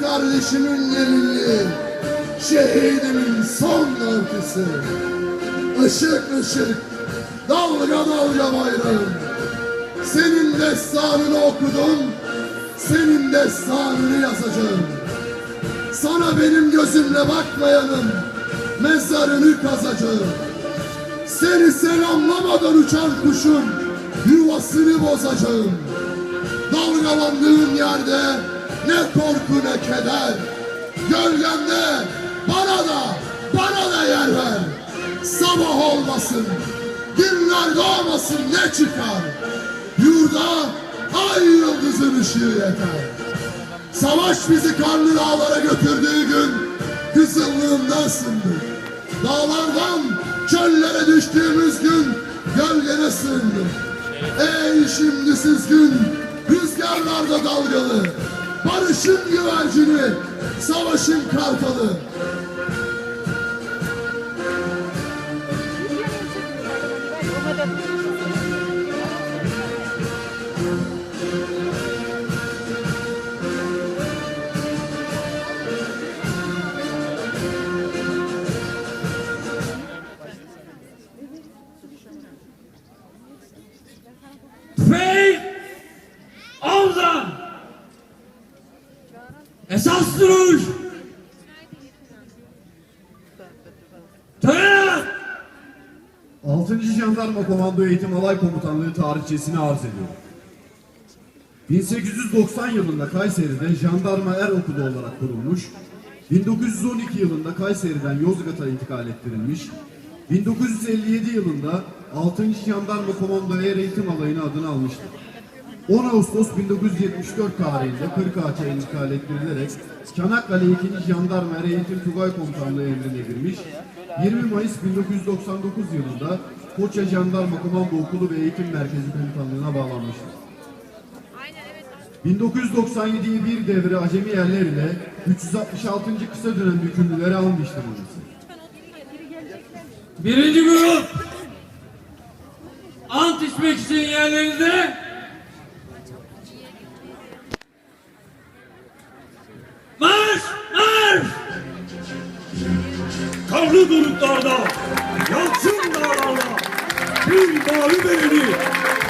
kardeşimin yeminli, şehidimin son nöbtesi. Işık ışık, dalga dalga bayrağım. Senin destanını okudum, senin destanını yazacağım. Sana benim gözümle bakmayanın mezarını kazacağım. Seni selamlamadan uçan kuşun yuvasını bozacağım. Dalgalandığın yerde ne korku ne keder. Gölgemde bana da bana da yer ver. Sabah olmasın, günler doğmasın ne çıkar. Yurda ay yıldızın ışığı yeter. Savaş bizi karlı dağlara götürdüğü gün kızıllığından sındık. Dağlardan çöllere düştüğümüz gün gölgene sığındık. Ey şimdi gün rüzgarlarda dalgalı, barışın güvercini, savaşın kartalı. Esas duruş. Töre. 6. Jandarma Komando Eğitim Alay Komutanlığı tarihçesini arz ediyorum. 1890 yılında Kayseri'de Jandarma Er Okulu olarak kurulmuş, 1912 yılında Kayseri'den Yozgat'a intikal ettirilmiş, 1957 yılında 6. Jandarma Komando Er Eğitim Alayı'nı adını almıştır. 10 Ağustos 1974 tarihinde Kırkağaç'a intikal ettirilerek Çanakkale 2. Jandarma Er Eğitim Tugay Komutanlığı emrine girmiş, 20 Mayıs 1999 yılında Foça Jandarma Komando Okulu ve Eğitim Merkezi Komutanlığı'na bağlanmıştır. 1997'yi bir devre acemi yerler ile 366. kısa dönem yükümlüleri almıştır kendisi. Birinci grup. Ant içmek için yerlerinize. Doruklarda, yalçın dağlarda bir mavi bereni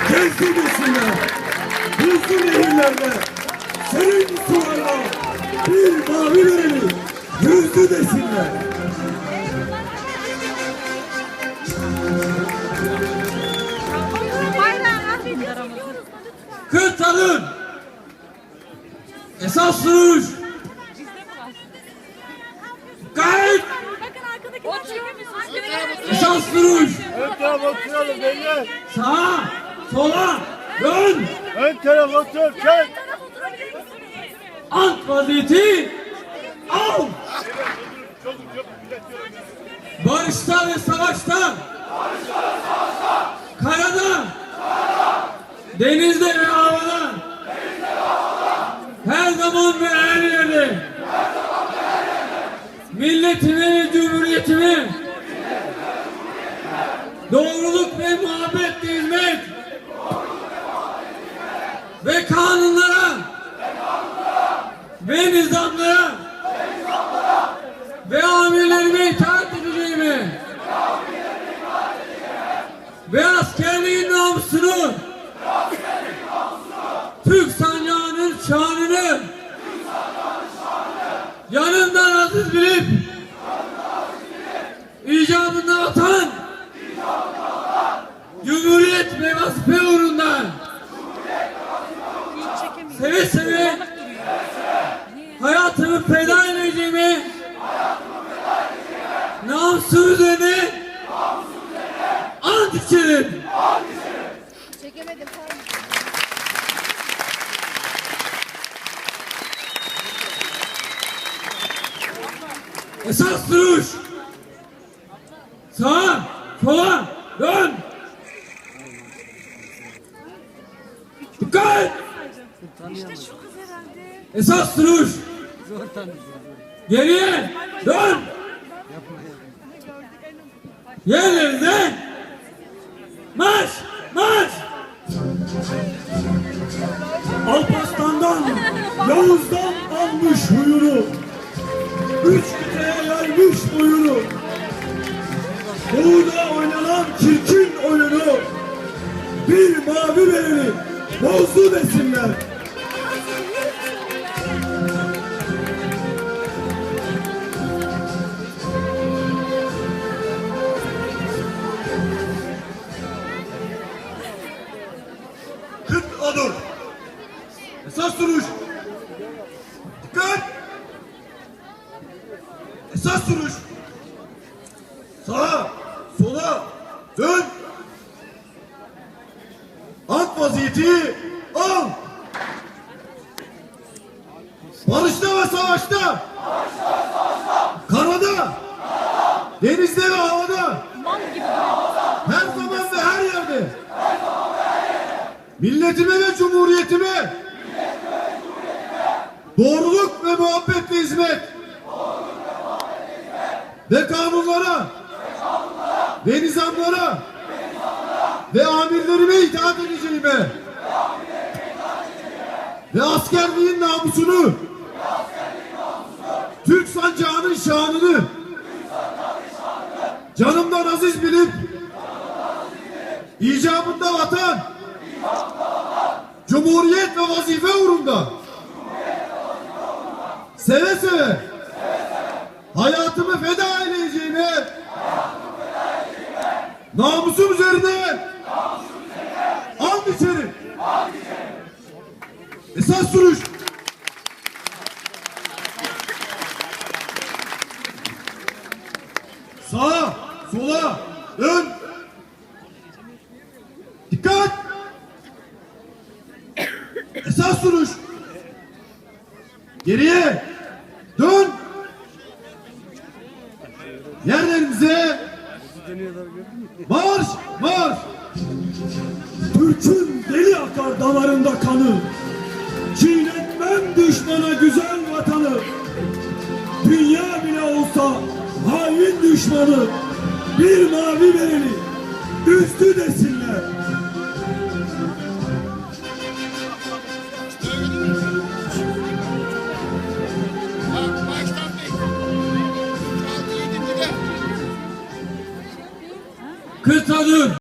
gezdi desinler. Buzlu nehirlerde, serin sularda bir mavi bereni yüzdü desinler. Bayrağı affediyoruz lütfen. Kırk alın. Esas duruş. Esas duruş. Ön taraf oturalım beyler. Sağa, sola, dön. Ön taraf otur. Çek. Ant vaziyeti. Al. Barışta ve savaşta. Karada. Denizde ve havada. Her zaman ve her yerde. Milletime ve cumhuriyetime. Doğruluk ve muhabbetle hizmet. Ve kanunlara. Ve nizamlara. Ve amirlerime itaat edeceğime. Ve askerliğin namusunu. Türk sancağının şanını. Yanından aziz bilip icabında atan Cumhuriyet ve vazife uğrunda seve seve hayatımı feda edeceğime namusum üzerine ant içerim. Çekemedim. Esas duruş. Sağa, sola, dön. Dikkat! İşte şu kız herhalde. Esas duruş. Geriye, dön. Yerlerine. Marş, marş. Alparslan'dan, Yavuz'dan almış huyunu. Üç kıtaya yaymış boyunu. Doğuda oynanan çirkin oyunu. Bir mavi vereni bozdu desinler. Esas duruş. Sağa, sola, dön. Ant vaziyeti al. Barışta ve savaşta. Karada. Denizde ve havada. Her zaman ve her yerde. Milletime ve cumhuriyetime doğruluk ve muhabbetle hizmet ve kanunlara. Ve nizamlara. Ve amirlerime itaat edeceğime. Ve askerliğin namusunu. Türk sancağının şanını. Canımdan aziz bilip. İcabında vatan. Cumhuriyet ve vazife uğrunda. Seve seve hayatımı feda edeceğime namusum üzerine and içerim. Esas duruş. Sağa, sola, dön. Dikkat! Esas duruş. Geriye. Dön. Marş, marş. Türk'ün deli akar damarında kanı. Çiğnetmem düşmana güzel vatanı. Dünya bile olsa hain düşmanı. Bir mavi vereni üstü desinler.